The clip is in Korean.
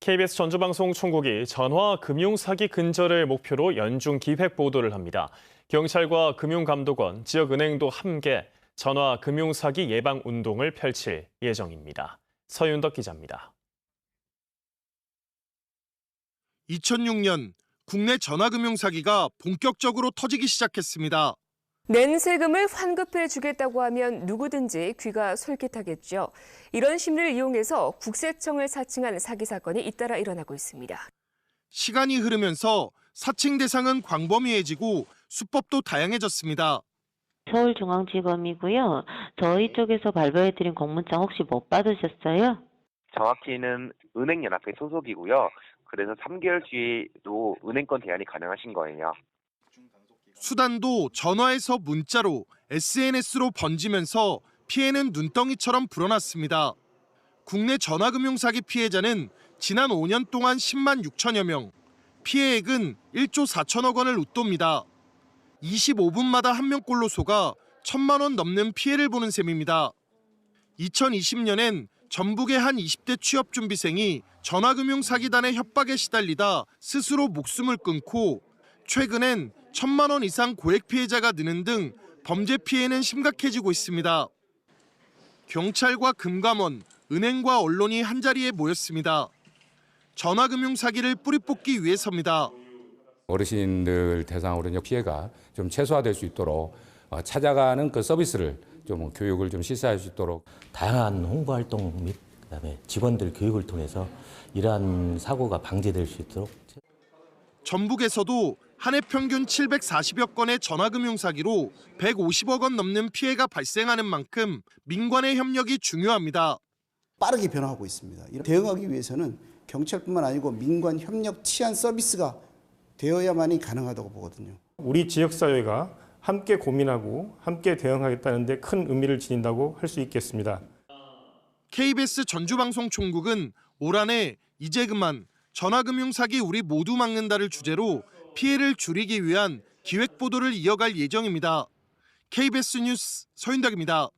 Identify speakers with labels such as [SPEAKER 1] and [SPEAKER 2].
[SPEAKER 1] KBS 전주방송 총국이 전화 금융 사기 근절을 목표로 연중 기획 보도를 합니다. 경찰과 금융감독원, 지역은행도 함께 전화 금융 사기 예방 운동을 펼칠 예정입니다. 서윤덕 기자입니다.
[SPEAKER 2] 2006년 국내 전화 금융 사기가 본격적으로 터지기 시작했습니다.
[SPEAKER 3] 낸 세금을 환급해 주겠다고 하면 누구든지 귀가 솔깃하겠죠. 이런 심리를 이용해서 국세청을 사칭한 사기 사건이 잇따라 일어나고 있습니다.
[SPEAKER 2] 시간이 흐르면서 사칭 대상은 광범위해지고 수법도 다양해졌습니다.
[SPEAKER 4] 서울중앙지검이고요. 저희 쪽에서 발부해드린 공문장 혹시 못 받으셨어요?
[SPEAKER 5] 정확히는 은행연합회 소속이고요. 그래서 3개월 뒤에도 은행권 대안이 가능하신 거예요.
[SPEAKER 2] 수단도 전화에서 문자로 SNS로 번지면서 피해는 눈덩이처럼 불어났습니다. 국내 전화금융 사기 피해자는 지난 5년 동안 10만 6천여 명, 피해액은 1조 4천억 원을 웃돕니다. 25분마다 한 명꼴로 속아 천만 원 넘는 피해를 보는 셈입니다. 2020년엔 전북의 한 20대 취업 준비생이 전화금융 사기단의 협박에 시달리다 스스로 목숨을 끊고 최근엔 천만 원 이상 고액 피해자가 느는 등 범죄 피해는 심각해지고 있습니다. 경찰과 금감원, 은행과 언론이 한자리에 모였습니다. 전화금융 사기를 뿌리 뽑기 위해서입니다.
[SPEAKER 6] 어르신들 대상으로 피해가 좀 최소화될 수 있도록 어, 찾아가는 그 서비스를 좀 교육을 좀 실시할 수 있도록
[SPEAKER 7] 다양한 홍보 활동 및 그다음에 직원들 교육을 통해서 이러한 사고가 방지될 수 있도록
[SPEAKER 2] 전북에서도 한 해 평균 740여 건의 전화금융 사기로 150억 원 넘는 피해가 발생하는 만큼 민관의 협력이 중요합니다.
[SPEAKER 8] 빠르게 변화하고 있습니다. 대응하기 위해서는 경찰뿐만 아니고 민관 협력 치안 서비스가 되어야만이 가능하다고 보거든요.
[SPEAKER 9] 우리 지역 사회가 함께 고민하고 함께 대응하겠다는 데 큰 의미를 지닌다고 할 수 있겠습니다.
[SPEAKER 2] KBS 전주방송 총국은 올 한해 이제 그만 전화금융 사기 우리 모두 막는다를 주제로 피해를 줄이기 위한 기획 보도를 이어갈 예정입니다. KBS 뉴스 서윤덕입니다.